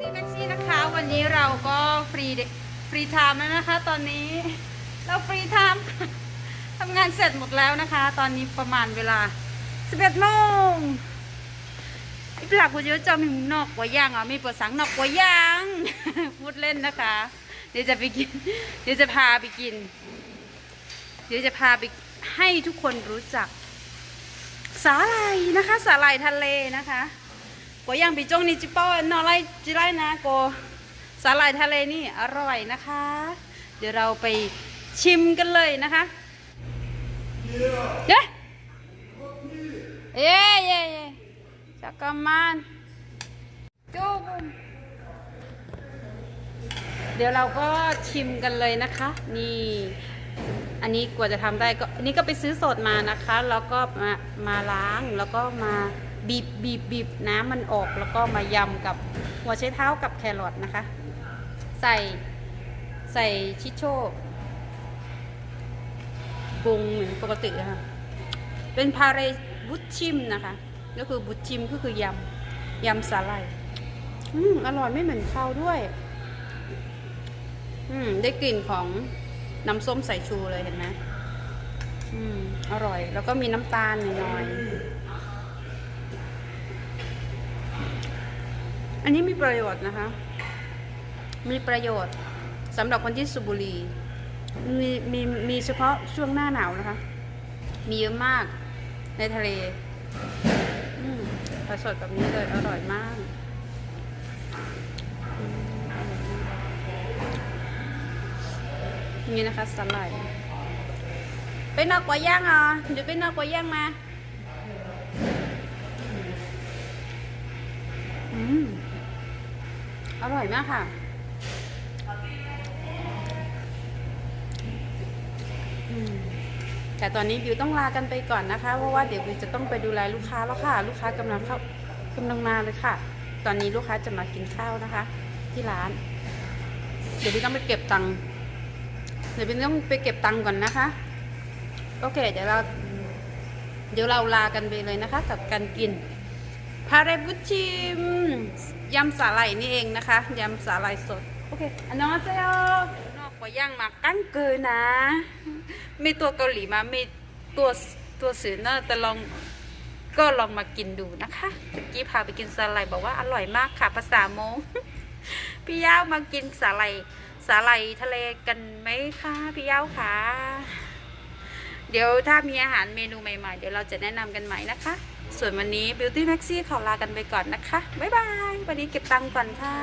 ดีแม็กซี่นะคะ วันนี้เราก็ฟรีฟรีไทม์แล้วนะคะ ตอนนี้เราฟรีไทม์ทำงานเสร็จหมดแล้วนะคะ ตอนนี้ประมาณเวลา 11โมงอีปลากูจะจะมีนอกกว่าย่างอะมีปิดสังนอกกว่าย่างพูดเล่นนะคะ เดี๋ยวจะไปกิน เดี๋ยวจะพาไปกิน เดี๋ยวจะพาไปให้ทุกคนรู้จัก สาหร่ายนะคะ สาหร่ายทะเลนะคะ กว่าย่างปีจงนี่จิป้อนอไรจิไรนะโกสาหร่ายทะเลนี่อร่อยนะคะ เดี๋ยวเราไปชิมกันเลยนะคะเย้เย้เย้เย้จักรมันจูบเดี๋ยวเราก็ชิมกันเลยนะคะ นี่ อันนี้กว่าจะทำได้ก็อันนี้ก็ไปซื้อสดมานะคะ แล้วก็มามาล้างแล้วก็มาบีบบีบบีบน้ำมันออกแล้วก็มายำกับหัวไชเท้ากับแครอทนะคะ ใส่ใส่ชิโชปรุงเหมือนปกตินะคะเป็นพาเรบุชชิมนะคะ ก็คือบุชชิมก็คือยำยำสาหร่ายอืมอร่อยไม่เหมือนข้าวด้วย อืมได้กลิ่นของ น้ำส้มใสายชูเลยเห็นไหมอืม อร่อย แล้วก็มีน้ำตาลหน่อยๆอันนี้มีประโยชน์นะคะ มีประโยชน์สำหรับคนที่สูบบุหรี่มีมีมีเฉพาะช่วงหน้าหนาวนะคะ มีเยอะมากในทะเลอืมปลาสดแบบนี้เลยอร่อยมาก นี่นะคะสไลด์ไปนอกกว่าย่างอะเดี๋ยวไปนอกกว่าย่างมาอืมอร่อยมากค่ะแต่ตอนนี้บิวต้องลากันไปก่อนนะคะ เพราะว่าเดี๋ยวบิวจะต้องไปดูแลลูกค้าแล้วค่ะ ลูกค้ากำลังเข้ากำลังมาเลยค่ะ ตอนนี้ลูกค้าจะมากินข้าวนะคะ ที่ร้าน เดี๋ยวบิวต้องไปเก็บตังค์ เดี๋ยวบินต้องไปเก็บตังค์ก่อนนะคะ โอเค เดี๋ยวเรา เดี๋ยวเราลากันไปเลยนะคะกับการกินพาเรบุชิมยำสาหร่ายนี่เองนะคะยำสาหร่ายสด โอเคอันนองเซโยนอกกว่าย่างมากั้งเกินนะมีตัวเกาหลีมามีตัวตัวสือเนอะแต่ลองก็ลองมากินดูนะคะเมื่อกี้พาไปกินสาหร่ายบอกว่าอร่อยมากค่ะภาษาโมง พี่ยาวมากินสาหร่ายสาหร่ายทะเลกันไหมคะพี่ยาวคะเดี๋ยวถ้ามีอาหารเมนูใหม่ๆ เดี๋ยวเราจะแนะนำกันใหม่นะคะ ส่วนวันนี้ Beauty Maxi ขอลากันไปก่อนนะคะ บ๊ายบาย วันนี้เก็บตังค์ก่อนค่ะ